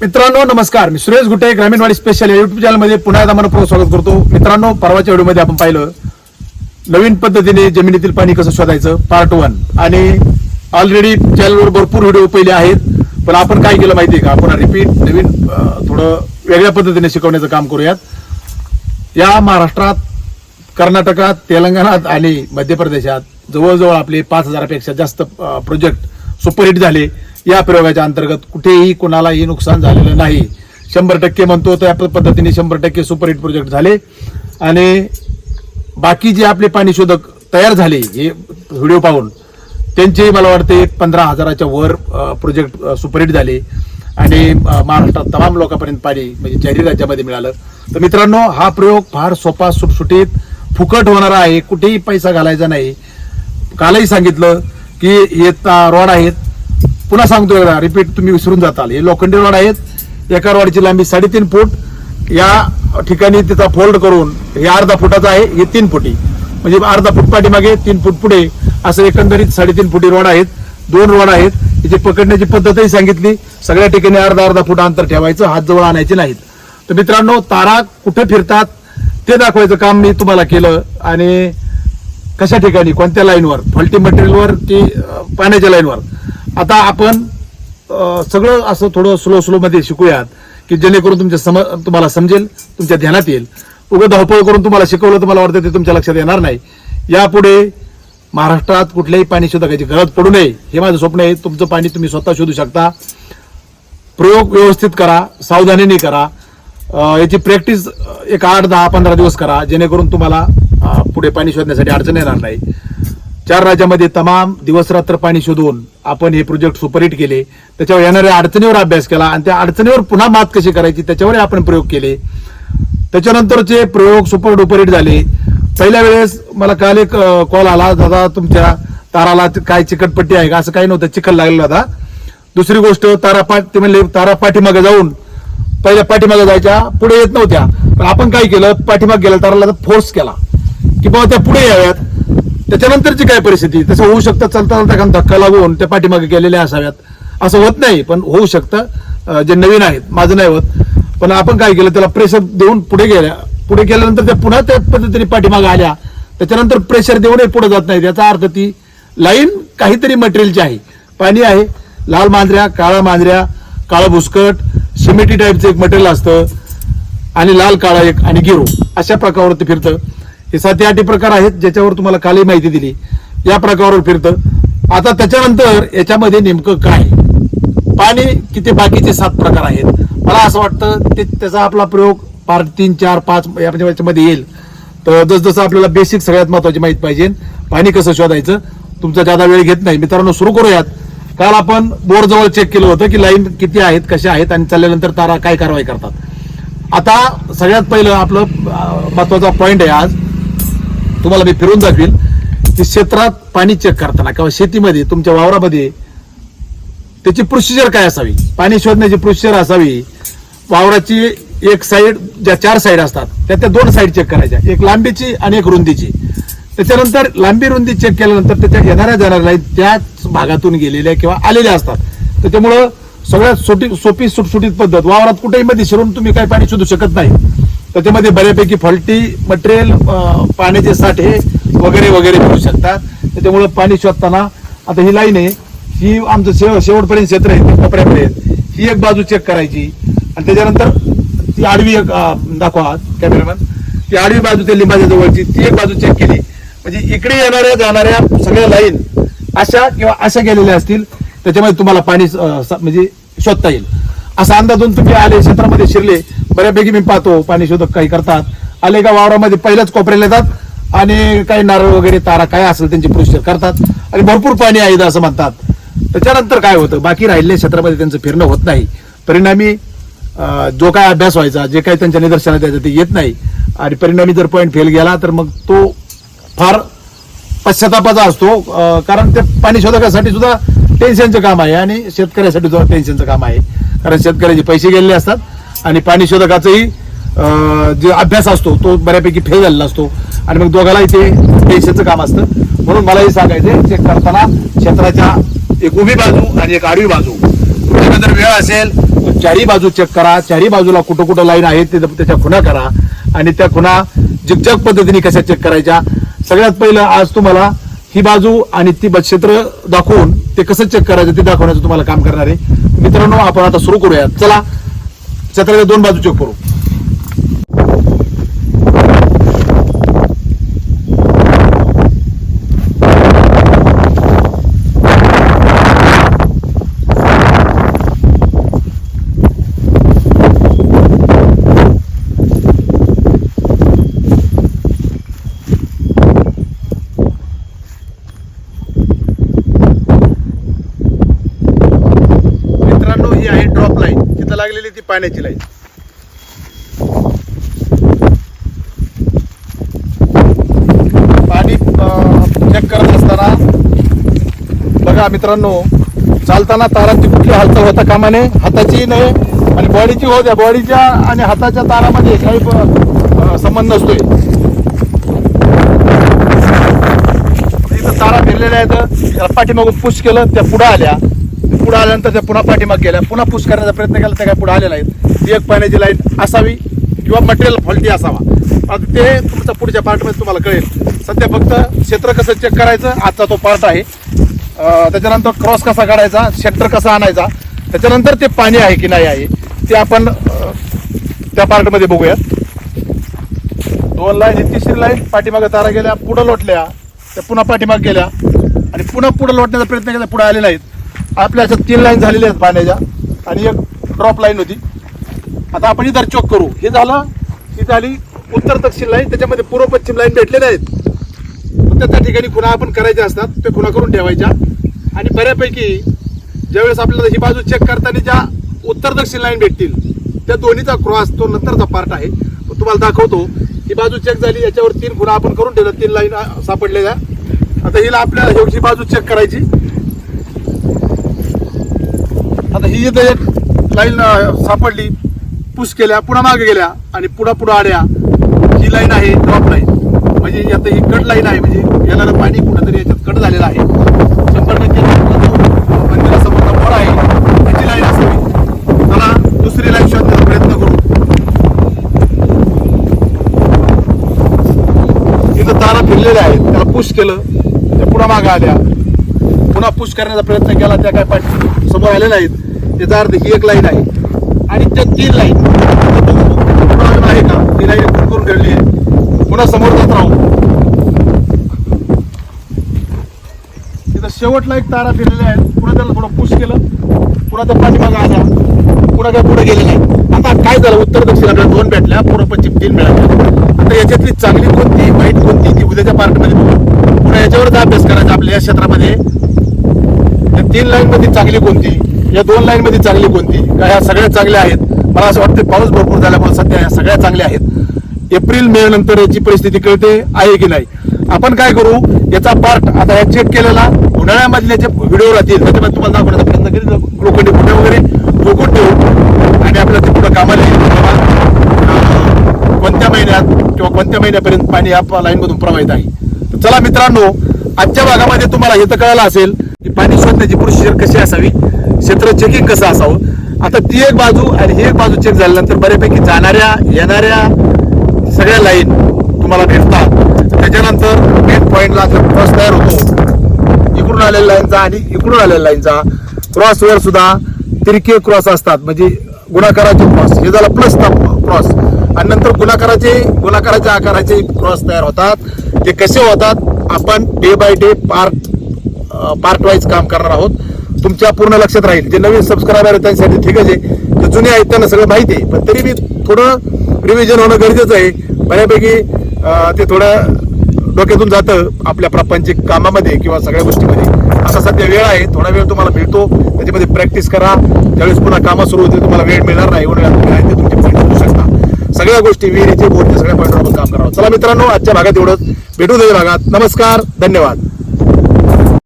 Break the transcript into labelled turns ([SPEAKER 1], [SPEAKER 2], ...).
[SPEAKER 1] मित्रांनो नमस्कार. मी सुरेश गुटे ग्रामीणवाडी स्पेशल या युट्यूब चॅनलमध्ये पुन्हा एकदा मनपूर्वक स्वागत करतो. मित्रांनो परवाच्या व्हिडिओमध्ये आपण पाहिलं नवीन पद्धतीने जमिनीतील पाणी कसं शोधायचं? पार्ट वन आणि ऑलरेडी चॅनलवर भरपूर व्हिडिओ पहिले आहेत. पण आपण काय केलं माहितीये का? आपण रिपीट नवीन थोडं वेगळ्या पद्धतीने शिकवण्याचं काम करूयात. या महाराष्ट्रात कर्नाटकात तेलंगणात आणि मध्य प्रदेशात जवळजवळ आपले पाच हजारापेक्षा जास्त प्रोजेक्ट सुपरहिट झाले. या प्रयोगाच्या अंतर्गत कुठेही कुणालाही नुकसान झालेलं नाही. शंभर टक्के म्हणतो त्या पद्धतीने शंभर टक्के सुपरहिट प्रोजेक्ट झाले. आणि बाकी जे आपले पाणी शोधक तयार झाले हे व्हिडिओ पाहून त्यांचे मला वाटते एक पंधरा हजाराच्या वर प्रोजेक्ट सुपरहिट झाले. आणि महाराष्ट्रात तमाम लोकांपर्यंत पाणी म्हणजे चारही राज्यामध्ये मिळालं. तर मित्रांनो हा प्रयोग फार सोपा सुटसुटीत फुकट होणारा आहे. कुठेही पैसा घालायचा नाही. कालही सांगितलं की येत रॉड आहेत पुन्हा सांगतो एकदा रिपीट तुम्ही विसरून जाताल. हे लोखंडी रॉड आहेत एका रॉडची लांबी साडेतीन फूट. या ठिकाणी तिचा फोल्ड करून हे अर्धा फुटाचा आहे हे तीन फुटी. म्हणजे अर्धा फूट पाठीमागे तीन फूट पुढे असं एकंदरीत साडेतीन फुटी रोड आहेत. दोन रोड आहेत. तिची पकडण्याची पद्धतही सांगितली. सगळ्या ठिकाणी अर्धा अर्धा फूट अंतर ठेवायचं हात जवळ आणायचे नाहीत. तर मित्रांनो तारा कुठे फिरतात ते दाखवायचं काम मी तुम्हाला केलं. आणि कशा ठिकाणी कोणत्या लाईनवर? फॉल्टी मटेरियलवर की पाण्याच्या लाईनवर? आता आपण सगळं असं थोडं स्लो स्लो मध्ये शिकूयात की जेणेकरून तुमच्या सम तुम्हाला समजेल तुमच्या ध्यानात येईल. उगं धावपळ करून तुम्हाला शिकवलं तुम्हाला वाटतं ते तुमच्या लक्षात येणार नाही. यापुढे महाराष्ट्रात कुठल्याही पाणी शोधकाची गरज पडू नये. हे माझं स्वप्न आहे. तुमचं पाणी तुम्ही स्वतः शोधू शकता. प्रयोग व्यवस्थित करा सावधानीने करा. याची प्रॅक्टिस एक आठ दहा पंधरा दिवस करा. जेणेकरून तुम्हाला पुढे पाणी शोधण्यासाठी अडचण येणार नाही. चार राज्यामध्ये तमाम दिवस रात्र पाणी शोधून आपण हे प्रोजेक्ट सुपरहिट केले. त्याच्यावर येणाऱ्या अडचणीवर अभ्यास केला आणि त्या अडचणीवर पुन्हा मात कशी करायची त्याच्यावर आपण प्रयोग केले. त्याच्यानंतरचे प्रयोग सुपर डुपरहिट झाले. पहिल्या वेळेस मला काल एक कॉल आला दादा तुमच्या ताराला काय चिकटपट्टी आहे का? असं काही नव्हतं चिखल लागलेला होता. दुसरी गोष्ट तारा पाठ ते म्हणले तारा पाठीमागे जाऊन पहिल्या पाठीमागे जायच्या पुढे येत नव्हत्या. पण आपण काय केलं पाठीमागे गेलं ताराला फोर्स केला की बाबा त्या पुढे याव्यात. त्याच्यानंतरची काय परिस्थिती? तसं होऊ शकतं चालता चालता एखादा धक्का लागून त्या पाठीमागे गेलेल्या असाव्यात. असं होत नाही पण होऊ शकतं. जे नवीन आहेत माझं नाही होत. पण आपण काय केलं त्याला प्रेशर देऊन पुढे गेल्या. पुढे गेल्यानंतर त्या पुन्हा त्या पद्धतीने पाठीमागे आल्या. त्याच्यानंतर प्रेशर देऊनही पुढे जात नाही. याचा अर्थ ती लाईन काहीतरी मटेरियलची आहे. पाणी आहे लाल मांजऱ्या काळा मांजऱ्या काळं भुसकट सिमेटी टाईपचं एक मटेरियल असतं आणि लाल काळा एक आणि गिरो. अशा प्रकारावरती फिरतं. हे सात आठ प्रकार आहेत ज्याच्यावर तुम्हाला कालही माहिती दिली. या प्रकारावर फिरतं. आता त्याच्यानंतर याच्यामध्ये नेमकं काय? पाणी किती बाकीचे सात प्रकार आहेत? मला असं वाटतं ते त्याचा आपला प्रयोग पार्ट तीन चार पाच याच्यामध्ये येईल. तर जसजसं आपल्याला बेसिक सगळ्यात महत्वाची माहिती पाहिजे. पाणी कसं शोधायचं? तुमचा जादा वेळ घेत नाही. मित्रांनो सुरू करूयात. काल आपण बोर जवळ चेक केलं होतं की लाईन किती आहेत कशा आहेत आणि चालल्यानंतर तारा काय कारवाई करतात. आता सगळ्यात पहिलं आपलं महत्त्वाचा पॉईंट आहे आज. तुम्हाला मी फिरून दाखवील की क्षेत्रात पाणी चेक करताना किंवा शेतीमध्ये तुमच्या वावरामध्ये त्याची प्रोसिजर काय असावी? पाणी शोधण्याची प्रोसिजर असावी. वावराची एक साईड ज्या चार साईड असतात त्या त्या दोन साईड चेक करायच्या. एक लांबीची आणि एक रुंदीची. त्याच्यानंतर लांबी रुंदी चेक केल्यानंतर त्याच्या येणाऱ्या जाणाऱ्या लाईन त्याच भागातून गेलेल्या किंवा आलेल्या असतात. त्याच्यामुळं सगळ्यात सोटी सोपी सुटसुटीत पद्धत वावरात कुठेही मध्ये शिरून तुम्ही काही पाणी शोधू शकत नाही. त्याच्यामध्ये बऱ्यापैकी फॉल्टी मटेरियल पाण्याचे साठे वगैरे वगैरे मिळू शकतात. त्याच्यामुळं पाणी शोधताना आता ही लाईन आहे ही आमचं शेव शेवटपर्यंत क्षेत्र आहे कपड्यापर्यंत ही एक बाजू चेक करायची आणि त्याच्यानंतर ती आडवी एक दाखवा दाखवा कॅमेरामॅन ती आडवी बाजू ते लिंबाच्या जवळची ती एक बाजू चेक केली. म्हणजे इकडे येणाऱ्या जाणाऱ्या सगळ्या लाईन अशा किंवा अशा गेलेल्या असतील त्याच्यामध्ये तुम्हाला पाणी म्हणजे शोधता येईल. असा अंदाजून तुम्ही आले क्षेत्रामध्ये शिरले बऱ्यापैकी मी पाहतो पाणी शोधक काही करतात. आले का वावरामध्ये पहिल्याच कोपऱ्याला येतात आणि काही नारळ वगैरे तारा काय असेल त्यांची प्रोसिजर करतात आणि भरपूर पाणी आहे असं म्हणतात. त्याच्यानंतर काय होतं बाकी राहिलेल्या क्षेत्रामध्ये त्यांचं फिरणं होत नाही. परिणामी जो काय अभ्यास व्हायचा जे काही त्यांच्या निदर्शनात यायचं ते येत नाही. आणि परिणामी जर पॉईंट फेल गेला तर मग तो फार पश्चातापाचा असतो. कारण ते पाणी शोधकासाठी सुद्धा टेन्शनचं काम आहे आणि शेतकऱ्यासाठी सुद्धा टेन्शनचं काम आहे. कारण शेतकऱ्याचे पैसे गेलेले असतात आणि पाणी शोधकाचंही जे अभ्यास असतो तो बऱ्यापैकी फेल झालेला असतो. आणि मग दोघालाही ते पैशाचं काम असतं. म्हणून मला हे सांगायचं चेक करताना क्षेत्राच्या एक उभी बाजू आणि एक आडवी बाजू. तुमच्याकडे जर वेळ असेल तर चारही बाजू चेक करा. चारही बाजूला कुठं कुठं लाईन आहे ते त्याच्या खुणा करा. आणि त्या खुणा जिगजग पद्धतीने कशा चेक करायच्या? सगळ्यात पहिलं आज तुम्हाला ही बाजू आणि ती क्षेत्र दाखवून ते कसं चेक करायचं ते दाखवण्याचं तुम्हाला काम करणार आहे. मित्रांनो आपण आता सुरू करूया. चला. क्षेत्राच्या दोन बाजू चेक करू मित्रांनो ही आहे ड्रॉप लाईन तिथं लागलेली ती पाण्याची लाईन. पाणी चेक करत असताना बघा मित्रांनो चालताना तारांची कुठली हालचाल होता कामाने? हाताची नाही आणि बॉडीची होत्या बॉडीच्या आणि हाताच्या तारामध्ये काही संबंध नसतोय. तारा फिरलेल्या आहेत. पाठीमागून पुश केलं त्या पुढे आल्या. पुढे आल्यानंतर त्या पुन्हा पाठीमाग गेल्या पुन्हा पुश करण्याचा प्रयत्न केला त्या काय पुढे आलेला आहेत ती एक पाण्याची लाईन असावी किंवा मटेरियल फॉल्टी असावा. आता ते तुमचा पुढच्या पार्टमध्ये तुम्हाला कळेल. सध्या फक्त क्षेत्र कसं चेक करायचं आजचा तो पार्ट आहे. त्याच्यानंतर क्रॉस कसा काढायचा सेंटर कसा आणायचा त्याच्यानंतर ते पाणी आहे की नाही आहे ते आपण त्या पार्टमध्ये बघूया दोन लाईन तिसरी लाईन पाठीमागे तारा गेल्या पुढं लोटल्या त्या पुन्हा पाठीमाग गेल्या. आणि पुन्हा पुढं लोटण्याचा प्रयत्न केला पुढे आले नाहीत. आपल्या ह्याच्यात तीन लाईन झालेल्या आहेत पाण्याच्या. आणि एक ड्रॉप लाईन होती. आता आपण इथं चोक करू. हे झालं ही झाली उत्तर दक्षिण लाईन त्याच्यामध्ये पूर्व पश्चिम लाईन भेटलेल्या आहेत. त्या त्या ठिकाणी खुणा आपण करायच्या असतात. ते खुणा करून ठेवायच्या. आणि बऱ्यापैकी ज्यावेळेस आपल्याला ही बाजू चेक करताना ज्या उत्तर दक्षिण लाईन भेटतील त्या दोन्हीचा क्रॉस तो नंतरचा पार्ट आहे. तुम्हाला दाखवतो. ही बाजू चेक झाली याच्यावर तीन खुणा आपण करून ठेवल्या तीन लाईन सापडलेल्या. आता हिला आपल्याला ही बाजू चेक करायची. आता ही जिथं एक लाईन सापडली पुश केल्या पुन्हा मागे गेल्या आणि पुढा पुढं आड्या ही लाईन आहे ड्रॉप लाईन. म्हणजे आता ही कट लाईन आहे म्हणजे याला पाणी कुठंतरी याच्यात कट झालेलं आहे. शंभर टक्के मंदिरासमोरचा मोड आहे त्याची लाईन असावी. चला दुसरी लाईन शोधण्याचा प्रयत्न करू. इथं तारा फिरलेल्या आहेत त्याला पुश केलं त्या पुन्हा मागे आल्या. पुन्हा पुश करण्याचा प्रयत्न केला त्या काय पाठी समोर आलेल्या आहेत त्याचा अर्थ ही एक लाईन आहे. आणि त्या तीन लाईन आहे का? ती लाईन करून ठेवली आहे. पुन्हा समोर जात राहू. तिथं शेवटला एक तारा फिरलेला आहेत पुन्हा त्याला थोडं पुश केलं. पुन्हा त्या पाठीमागे आला. पुन्हा काय पुढे गेले नाही. आता काय झालं? उत्तर दक्षिण आपल्याला दोन भेटल्या. पूर्व पश्चिम तीन मिळाल्या आता याच्यातली चांगली कोणती? वाईट कोणती? ती उद्याच्या पार्टमध्ये बघू. पुन्हा याच्यावरच अभ्यास करायचा आपल्या या क्षेत्रामध्ये. या तीन लाईनमध्ये चांगली कोणती? या दोन लाईन मध्ये चांगली कोणती? का ह्या सगळ्या चांगल्या आहेत. मला असं वाटतं पाऊस भरपूर झाल्यामुळे सध्या ह्या सगळ्या चांगल्या आहेत. एप्रिल मे नंतर याची परिस्थिती कळते आहे की नाही? आपण काय करू? याचा पार्ट आता ह्या चेक केलेला. उन्हाळ्यामधले जे व्हिडिओ राहतील त्याच्यामध्ये तुम्हाला दाखवण्याचा प्रयत्न करेल लोखंडी फुटे वगैरे ठोकून ठेवू. आणि आपल्या ते पुढे कामाला येईल. कोणत्या महिन्यात किंवा कोणत्या महिन्यापर्यंत पाणी या लाईन मधून प्रवाहित आहे? तर चला मित्रांनो आजच्या भागामध्ये तुम्हाला हे तर कळालं असेल की पाणी शोधण्याची प्रोसिजर कशी असावी? क्षेत्र चेकिंग कसं असावं? आता ती एक बाजू आणि ही एक बाजू चेक झाल्यानंतर बऱ्यापैकी जाणाऱ्या येणाऱ्या सगळ्या लाईन तुम्हाला भेटतात. त्याच्यानंतर मेन पॉईंटला जर क्रॉस तयार होतो इकडून आलेल्या लाईनचा आणि इकडून आलेल्या लाईनचा क्रॉसवर सुद्धा तिरके क्रॉस असतात. म्हणजे गुणाकाराचे क्रॉस हे झाला प्लस क्रॉस आणि नंतर गुणाकाराचे गुणाकाराच्या आकाराचे क्रॉस तयार होतात. ते कसे होतात आपण day by day part part wise काम करणार आहोत. तुमच्या पूर्ण लक्षात राहील. जे नवीन सबस्क्रायबर आहेत त्यांच्यासाठी ठीकच आहे जे. जुने आहेत त्यांना सगळं माहिती आहे. पण तरी मी थोडं रिव्हिजन होणं गरजेचं आहे. बऱ्यापैकी ते थोडं डोक्यातून जातं आपल्या प्रापंचिक कामामध्ये किंवा सगळ्या गोष्टीमध्ये. असा सध्या वेळ आहे. थोडा वेळ तुम्हाला मिळतो त्याच्यामध्ये प्रॅक्टिस करा. ज्यावेळेस पुन्हा कामं सुरू होते तुम्हाला वेळ मिळणार नाही. एवढ्या वेळा तुम्ही ते तुमची पॉईंट करू शकता. सगळ्या गोष्टी विहिरीचे बोर्डचे सगळ्या पॉईंटवर आपण काम करावं. चला मित्रांनो आजच्या भागात एवढंच. भेटू दे भागात. नमस्कार. धन्यवाद.